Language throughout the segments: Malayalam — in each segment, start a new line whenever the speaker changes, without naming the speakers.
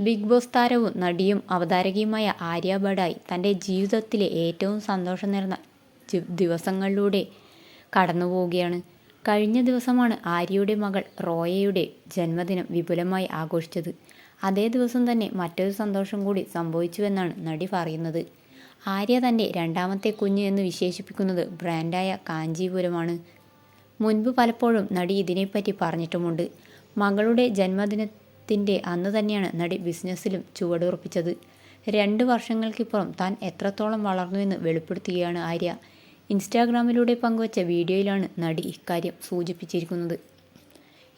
ബിഗ് ബോസ് താരവും നടിയും അവതാരകയുമായ ആര്യ ബഡായി തന്റെ ജീവിതത്തിലെ ഏറ്റവും സന്തോഷം നിറഞ്ഞ ദിവസങ്ങളിലൂടെ കടന്നു പോവുകയാണ് കഴിഞ്ഞ ദിവസമാണ് ആര്യയുടെ മകൾ റോയയുടെ ജന്മദിനം വിപുലമായി ആഘോഷിച്ചത്. അതേ ദിവസം തന്നെ മറ്റൊരു സന്തോഷം കൂടി സംഭവിച്ചുവെന്നാണ് നടി പറയുന്നത്. ആര്യ തന്റെ രണ്ടാമത്തെ കുഞ്ഞ് എന്ന് വിശേഷിപ്പിക്കുന്നത് ബ്രാൻഡായ കാഞ്ചീപുരമാണ്. മുൻപ് പലപ്പോഴും നടി ഇതിനെപ്പറ്റി പറഞ്ഞിട്ടുമുണ്ട്. മകളുടെ ജന്മദിനത്തിന്റെ അന്ന് തന്നെയാണ് നടി ബിസിനസ്സിലും ചുവടുറപ്പിച്ചത്. രണ്ട് വർഷങ്ങൾക്കിപ്പുറം താൻ എത്രത്തോളം വളർന്നുവെന്ന് വെളിപ്പെടുത്തുകയാണ് ആര്യ. ഇൻസ്റ്റാഗ്രാമിലൂടെ പങ്കുവച്ച വീഡിയോയിലാണ് നടി ഇക്കാര്യം സൂചിപ്പിച്ചിരിക്കുന്നത്.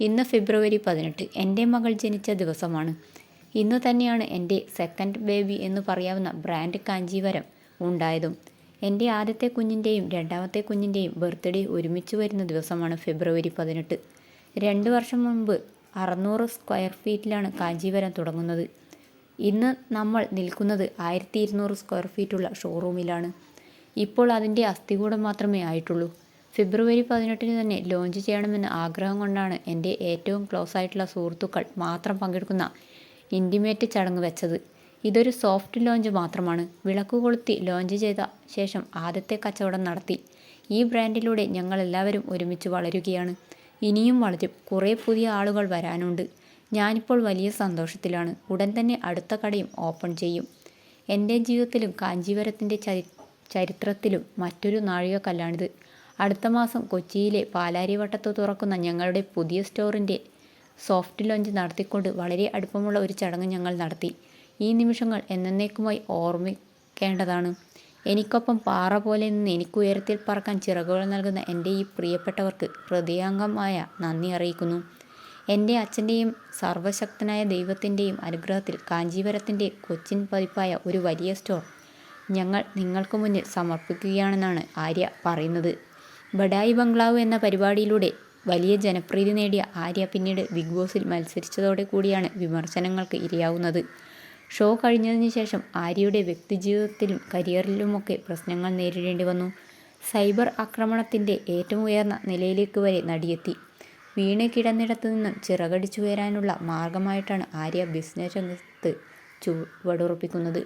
ഇന്ന് ഫെബ്രുവരി പതിനെട്ട് എന്റെ മകൾ ജനിച്ച ദിവസമാണ്. ഇന്ന് തന്നെയാണ് എന്റെ സെക്കൻഡ് ബേബി എന്ന് പറയാവുന്ന ബ്രാൻഡ് കാഞ്ചീവരം ഉണ്ടായതും. എന്റെ ആദ്യത്തെ കുഞ്ഞിന്റെയും രണ്ടാമത്തെ കുഞ്ഞിന്റെയും ബർത്ത്ഡേ ഒരുമിച്ച് വരുന്ന ദിവസമാണ് ഫെബ്രുവരി പതിനെട്ട്. രണ്ട് വർഷം മുൻപ് അറുന്നൂറ് സ്ക്വയർ ഫീറ്റിലാണ് കാഞ്ചീപുരം തുടങ്ങുന്നത്. ഇന്ന് നമ്മൾ നിൽക്കുന്നത് ആയിരത്തി ഇരുന്നൂറ് സ്ക്വയർ ഫീറ്റുള്ള ഷോറൂമിലാണ്. ഇപ്പോൾ അതിന്റെ അസ്ഥികൂടം മാത്രമേ ആയിട്ടുള്ളൂ. ഫെബ്രുവരി പതിനെട്ടിന് തന്നെ ലോഞ്ച് ചെയ്യണമെന്ന ആഗ്രഹം കൊണ്ടാണ് എന്റെ ഏറ്റവും ക്ലോസ് ആയിട്ടുള്ള സുഹൃത്തുക്കൾ മാത്രം പങ്കെടുക്കുന്ന ഇന്റിമേറ്റ് ചടങ്ങ് വെച്ചത്. ഇതൊരു സോഫ്റ്റ് ലോഞ്ച് മാത്രമാണ്. വിളക്ക് കൊളുത്തി ലോഞ്ച് ചെയ്ത ശേഷം ആദ്യത്തെ കച്ചവടം നടത്തി. ഈ ബ്രാൻഡിലൂടെ ഞങ്ങളെല്ലാവരും ഒരുമിച്ച് വളരുകയാണ്. ഇനിയും വളരും. കുറേ പുതിയ ആളുകൾ വരാനുണ്ട്. ഞാനിപ്പോൾ വലിയ സന്തോഷത്തിലാണ്. ഉടൻ തന്നെ അടുത്ത കടയും ഓപ്പൺ ചെയ്യും. എന്റെ ജീവിതത്തിലും കാഞ്ചീപുരത്തിന്റെ ചരി ചരിത്രത്തിലും മറ്റൊരു നാഴികക്കല്ലാണിത് അടുത്ത മാസം കൊച്ചിയിലെ പാലാരിവട്ടത്ത് തുറക്കുന്ന ഞങ്ങളുടെ പുതിയ സ്റ്റോറിന്റെ സോഫ്റ്റ് ലോഞ്ച് നടത്തിക്കൊണ്ട് വളരെ അടുപ്പമുള്ള ഒരു ചടങ്ങ് ഞങ്ങൾ നടത്തി. ഈ നിമിഷങ്ങൾ എന്നേക്കുമായി ഓർമ്മിക്കേണ്ടതാണ്. എനിക്കൊപ്പം പാറ പോലെ നിന്ന് എനിക്ക് ഉയരത്തിൽ പറക്കാൻ ചിറകുകൾ നൽകുന്ന എന്റെ ഈ പ്രിയപ്പെട്ടവർക്ക് ഹൃദയാംഗമായ നന്ദി അറിയിക്കുന്നു. എന്റെ അച്ഛന്റെയും സർവശക്തനായ ദൈവത്തിന്റെയും അനുഗ്രഹത്തിൽ കാഞ്ചീപുരത്തിന്റെ കൊച്ചിൻ പതിപ്പായ ഒരു വലിയ സ്റ്റോർ ഞങ്ങൾ നിങ്ങൾക്ക് മുന്നിൽ സമർപ്പിക്കുകയാണെന്നാണ് ആര്യ പറയുന്നത്. ബഡായി ബംഗ്ലാവ് എന്ന പരിപാടിയിലൂടെ വലിയ ജനപ്രീതി നേടിയ ആര്യ പിന്നീട് ബിഗ് ബോസിൽ മത്സരിച്ചതോടെ കൂടിയാണ് വിമർശനങ്ങൾക്ക് ഇരയാവുന്നത്. ഷോ കഴിഞ്ഞതിന് ശേഷം ആര്യയുടെ വ്യക്തിജീവിതത്തിലും കരിയറിലുമൊക്കെ പ്രശ്നങ്ങൾ നേരിടേണ്ടി വന്നു. സൈബർ ആക്രമണത്തിന്റെ ഏറ്റവും ഉയർന്ന നിലയിലേക്ക് വരെ നടിയെത്തി. വീണ് കിടന്നിടത്തു നിന്നും ചിറകടിച്ചുയരാനുള്ള മാർഗമായിട്ടാണ് ആര്യ ബിസിനസ് രംഗത്ത് ചുവടുറപ്പിക്കുന്നത്.